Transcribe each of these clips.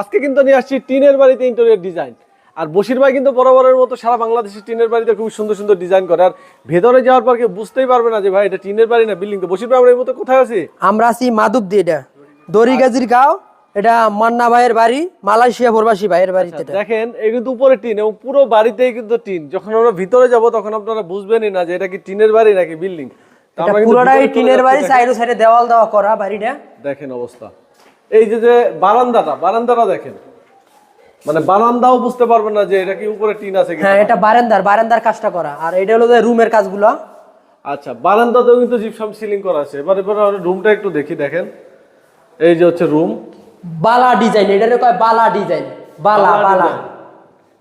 আজকে কিন্তু নিয়ে আসছি টিনের বাড়িতে ইন্টেরিয়র ডিজাইন আর বসির ভাই কিন্তু বরাবরের মতো সারা বাংলাদেশের টিনের বাড়িতে খুব সুন্দর সুন্দর ডিজাইন করে। আর ভেতরে যাওয়ার পর কেউ বুঝতেই পারবে না যে ভাই এটা টিনের বাড়ি না বিল্ডিং তো বসির ভাই আমরা এই মতো কোথায় আছি? আমরা আছি মাধব দিয়ে এটা। দড়িগাজির গাঁও। এটা মান্না ভাইয়ের বাড়ি মালয়েশিয়া প্রবাসী ভাইয়ের বাড়িতে দেখেন এই কিন্তু উপরে টিন এবং পুরো বাড়িতেই কিন্তু টিন। যখন আমরা ভিতরে যাব তখন আপনারা বুঝবেনই না যে এটা কি টিনের বাড়ি নাকি বিল্ডিং পুরোটাই টিনের বাড়ি সাইডে সাইডে দেওয়াল দেওয়া করা বাড়িটা। দেখেন অবস্থা। এই যে যে বারান্দাটা বারান্দাটা দেখেন। মানে বারান্দাও বুঝতে পারবেন না যে এটা কি উপরে টিন আছে হ্যাঁ এটা বারান্দার বারান্দার কাজটা করা। আর এটা হলো যে রুমের কাজগুলো। আচ্ছা বারান্দাতেও কিন্তু জিপসাম সিলিং করা আছে। এবার এবার রুমটা একটু দেখি দেখেন। এই যে হচ্ছে রুম বালা ডিজাইন এটা কয় বালা ডিজাইন? বালা বালা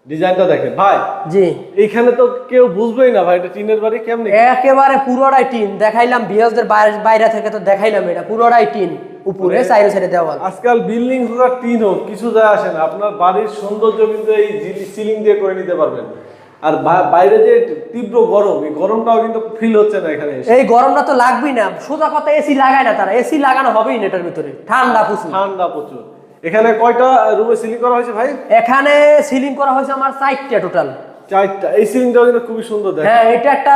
ডিজাইনটা দেখেন ভাই। জি। এইখানে তো কেউ বুঝবেই না ভাই এটা টিনের বাড়ি কেমনি একেবারে পুরোটাই টিন। দেখাইলাম বিহজদের বাইরে থেকে তো দেখাইলাম এটা পুরোটাই টিন। উপরে সাইডে সাইডে দেওয়াল। আজকাল বিল্ডিং হোক টিন হোক কিছু যায় আসে না। আপনার বাড়ির সৌন্দর্য কিন্তু এই সিলিং দিয়ে করে নিতে পারবেন। আর বাইরে যে তীব্র গরম এই গরমটাও কিন্তু ফিল হচ্ছে না এখানে। এই গরমটা তো লাগবেই না। সোজা কথা এসি লাগায় না তারা। এসি লাগানো হবেই না এটার ভিতরে। ঠান্ডা প্রচুর। ঠান্ডা প্রচুর। এখানে কয়টা রুমে সিলিং করা হয়েছে ভাই? এখানে সিলিং করা হয়েছে আমার চারটা টোটাল চারটা। এই সিলিংটাও কিন্তু খুবই সুন্দর হ্যাঁ এটা একটা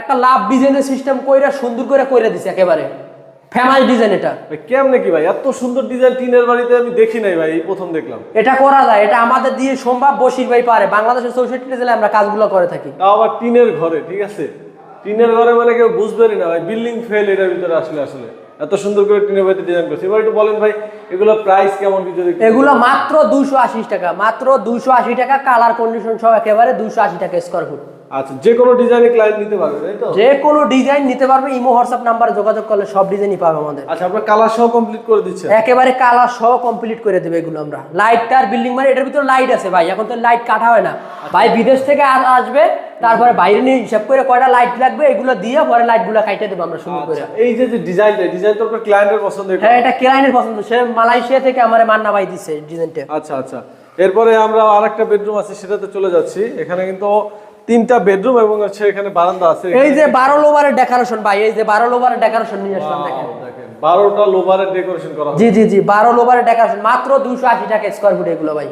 একটা লাভ ডিজাইনের সিস্টেম কইরা সুন্দর করে কইরা দিছে একেবারে। ফেমাস ডিজাইন এটা। কেমনে কি ভাই? এত সুন্দর ডিজাইন টিনের বাড়িতে আমি দেখি নাই ভাই প্রথম দেখলাম। এটা করা যায় এটা আমাদের দিয়ে সম্ভব বসির ভাই পারে। বাংলাদেশের চৌষট্টি জেলায় আমরা কাজগুলো করে থাকি। তাও আবার টিনের ঘরে ঠিক আছে? টিনের ঘরে মানে কেউ বুঝবেনই না ভাই বিল্ডিং ফেল এটার ভিতরে আসলে আসলে। এত সুন্দর করে টিনের বাড়িতে ডিজাইন করছে। এবার একটু বলেন ভাই এগুলো প্রাইস কেমন কি যদি এগুলো মাত্র আশি টাকা মাত্র আশি টাকা কালার কন্ডিশন সব একেবারে দুইশো আশি টাকা স্কোয়ার ফুট আচ্ছা যে কোনো ডিজাইনে ক্লায়েন্ট নিতে পারবে তাই তো? যে কোনো ডিজাইন নিতে পারবে ইমো হোয়াটসঅ্যাপ নাম্বারে যোগাযোগ করলে সব ডিজাইনই পাবে আমাদের। আচ্ছা আপনার কালার সহ কমপ্লিট করে দিচ্ছেন একেবারে কালার সহ কমপ্লিট করে দেবে এগুলো আমরা। লাইটটার বিল্ডিং মানে এটার ভিতরে লাইট আছে ভাই এখন তো লাইট কাটা হয় না। ভাই বিদেশ থেকে আসবে তারপরে বাইরে নিয়ে হিসাব করে কয়টা লাইট লাগবে এগুলো দিয়ে পরে লাইটগুলো কাইটে দেবো আমরা সুন্দর করে। আচ্ছা, এই যে ডিজাইনটা ডিজাইন তো আপনার ক্লায়েন্টের পছন্দ হ্যাঁ এটা কেরাইনের পছন্দ। সে মালয়েশিয়া থেকে আমার মান্না ভাই দিছে ডিজাইনটা আচ্ছা আচ্ছা। এরপরে আমরা আরেকটা বেডরুম আছে সেটাতে চলে যাচ্ছি। এখানে কিন্তু তিনটা বেডরুম এবং হচ্ছে এখানে বারান্দা আছে এই যে 12 লোভারের ডেকোরেশন ভাই এই যে 12 লোভারের ডেকোরেশন নিয়ে আসলাম দেখেন। দেখেন বারোটা লোভারের ডেকোরেশন করা জি জি জি 12 লোভারের ডেকোরেশন মাত্র দুইশো আশি টাকা স্কয়ার ফুট এগুলো ভাই।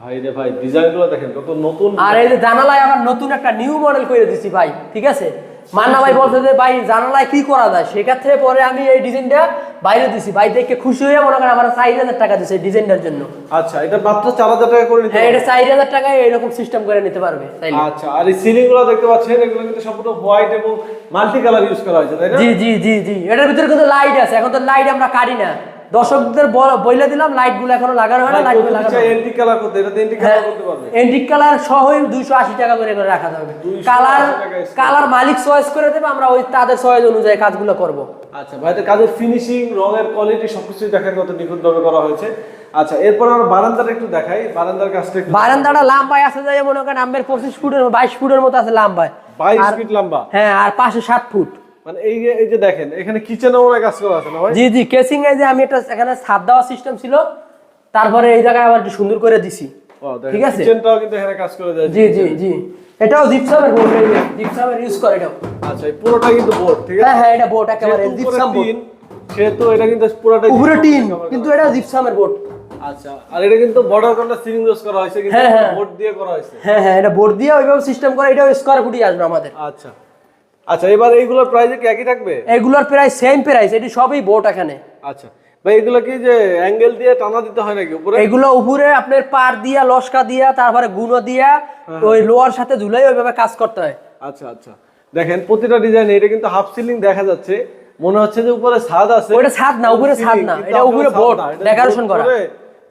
ভাই রে ভাই ডিজাইনগুলো দেখেন কত নতুন। আর এই যে জানালায় আবার নতুন একটা নিউ মডেল করে দিছি ভাই ঠিক আছে? মান্না ভাই বলছে যে ভাই জানালায় কি করা যায়? সেক্ষেত্রে পরে আমি এই ডিজাইনটা বাইরে দিছি। ভাই দেখে খুশি হয়ে মনে করেন আমার চার হাজার টাকা দিছে ডিজাইনটার জন্য। আচ্ছা এটা মাত্র চার হাজার টাকা করে নিতে হ্যাঁ এটা চার হাজার টাকায় এরকম সিস্টেম করে নিতে পারবে আচ্ছা আর এই সিলিংগুলো দেখতে পাচ্ছেন এগুলো কিন্তু সম্পূর্ণ হোয়াইট এবং মাল্টি কালার ইউজ করা হয়েছে তাই না? জি জি জি জি। এটার ভিতরে কিন্তু লাইট আছে এখন তো লাইট আমরা কাটি না। দর্শকদের বইলে দিলাম লাইটগুলো এখনও লাগানো হয় না লাইটগুলো লাগানো এন্টি কালার করতে এটা এন্টি কালার করতে পারবে। এন্টিক কালার সহই দুইশো আশি টাকা করে করে রাখা যাবে। কালার কালার মালিক চয়েস করে দেবে আমরা ওই তাদের চয়েস অনুযায়ী কাজগুলো করব। আচ্ছা ভাইদের কাজের ফিনিশিং রঙের কোয়ালিটি সবকিছু দেখেন কত নিখুঁতভাবে করা হয়েছে। আচ্ছা এরপর আমরা বারান্দাটা একটু দেখাই বারান্দার কাজটা একটু বারান্দাটা লাম্বায় আছে যে মনে করেন আমের পঁচিশ ফুটের বাইশ ফুটের মতো আছে লাম্বায়। বাইশ আর- ফিট লম্বা। হ্যাঁ আর পাশে সাত ফুট। মানে এই যে এই যে দেখেন এখানে কিচেনও অনেক কাজ করা আছে না ভাই? জি জি কেসিং এ যে আমি একটা এখানে ছাদ দেওয়া সিস্টেম ছিল তারপরে এই জায়গায় আবার একটু সুন্দর করে দিছি। ঠিক আছে? কিচেনটাও কিন্তু এখানে কাজ করে দেয় জি জি জি। এটাও জিপসামের বোর্ড জিপসামের ইউজ করে এটাও। আচ্ছা পুরোটা কিন্তু বোর্ড ঠিক আছে? হ্যাঁ হ্যাঁ এটা বোর্ড একেবারে জিপসাম বোর্ড সেহেতু এটা কিন্তু পুরোটাই উপরে টিন কিন্তু এটা জিপসামের বোর্ড আচ্ছা আর এটা কিন্তু বর্ডার কোনটা সিলিং করা হয়েছে কিন্তু হ্যাঁ, হ্যাঁ। বোর্ড দিয়ে করা হয়েছে। হ্যাঁ হ্যাঁ এটা বোর্ড দিয়ে ওইভাবে সিস্টেম করে এটাও স্কোয়ার ফুটই আসবে আমাদের। আচ্ছা। আচ্ছা এবার এইগুলোর প্রাইস কি একই থাকবে? এগুলোর প্রায় সেম প্রাইস এটি সবই বোর্ড এখানে। আচ্ছা ভাই এগুলো কি যে অ্যাঙ্গেল দিয়ে টানা দিতে হয় নাকি উপরে? এগুলো উপরে আপনার পার দিয়া লস্কা দিয়া তারপরে গুঁড়ো দিয়া ওই লোয়ার সাথে ঝুলাই ওইভাবে কাজ করতে হয়। আচ্ছা আচ্ছা। দেখেন প্রতিটা ডিজাইন এটা কিন্তু হাফ সিলিং দেখা যাচ্ছে। মনে হচ্ছে যে উপরে ছাদ আছে। ছাদ না, উপরে ছাদ না, এটা উপরে ছাদ board, না, এটা decoration board করা। করে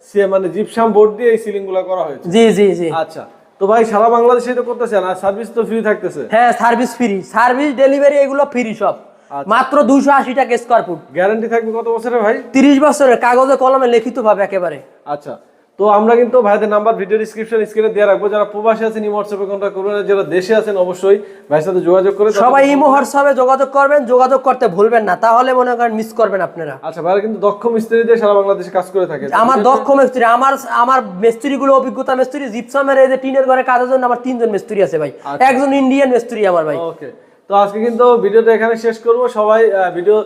সে মানে জিপসাম বোর্ড দিয়ে এই সিলিংগুলো করা হয়েছে। জি জি জি। আচ্ছা তো ভাই সারা বাংলাদেশে তো করতেছেন আর সার্ভিস তো ফ্রি থাকতেছে। হ্যাঁ সার্ভিস ফ্রি সার্ভিস ডেলিভারি এগুলো ফ্রি সব। আচ্ছা। মাত্র দুইশো আশি টাকা স্কোয়ার ফুট গ্যারান্টি থাকবে কত বছরের ভাই? তিরিশ বছরের কাগজে কলমে লিখিত ভাবে একেবারে। আচ্ছা। তো আমরা কিন্তু ভাইদের নাম্বার ভিডিও ডিসক্রিপশন স্ক্রিনে দিয়ে রাখব। যারা প্রবাসী আছেন ইমো হোয়াটসঅ্যাপে কন্ট্যাক্ট করবেন যারা দেশে আছেন অবশ্যই ভাইয়ের সাথে যোগাযোগ করে সবাই ইমো হোয়াটসঅ্যাপে যোগাযোগ করবেন। যোগাযোগ করতে ভুলবেন না। তাহলে মনে করেন মিস করবেন আপনারা। আচ্ছা ভাইরা কিন্তু দক্ষ মিস্ত্রি দিয়ে সারা বাংলাদেশে কাজ করে থাকে। আমার দক্ষ মিস্ত্রি আমার আমার মিস্ত্রি গুলো অভিজ্ঞতা মিস্ত্রি জিপসামের এই যে টিনের ঘরে কাজের জন্য আমার তিনজন মিস্ত্রি আছে ভাই। একজন ইন্ডিয়ান মিস্ত্রি আমার ভাই। ওকে তো আজকে কিন্তু ভিডিওটা এখানে শেষ করব। সবাই ভিডিও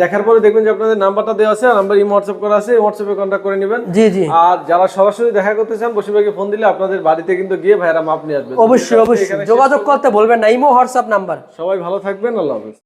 দেখার পরে দেখবেন যে আপনাদের নাম্বারটা দেওয়া আছে নাম্বার ইমো হোয়াটসঅ্যাপ করা আছে হোয়াটসঅ্যাপে কন্ট্যাক্ট করে নেবেন। জি জি। আর যারা সরাসরি দেখা করতে চান বসির ভাইকে ফোন দিলে আপনাদের বাড়িতে কিন্তু গিয়ে ভাইরা মাপ নিয়ে আসবে। অবশ্যই অবশ্যই। যোগাযোগ করতে বলবেন না ইমো হোয়াটসঅ্যাপ নাম্বার। সবাই ভালো থাকবেন আল্লাহ হাফেজ।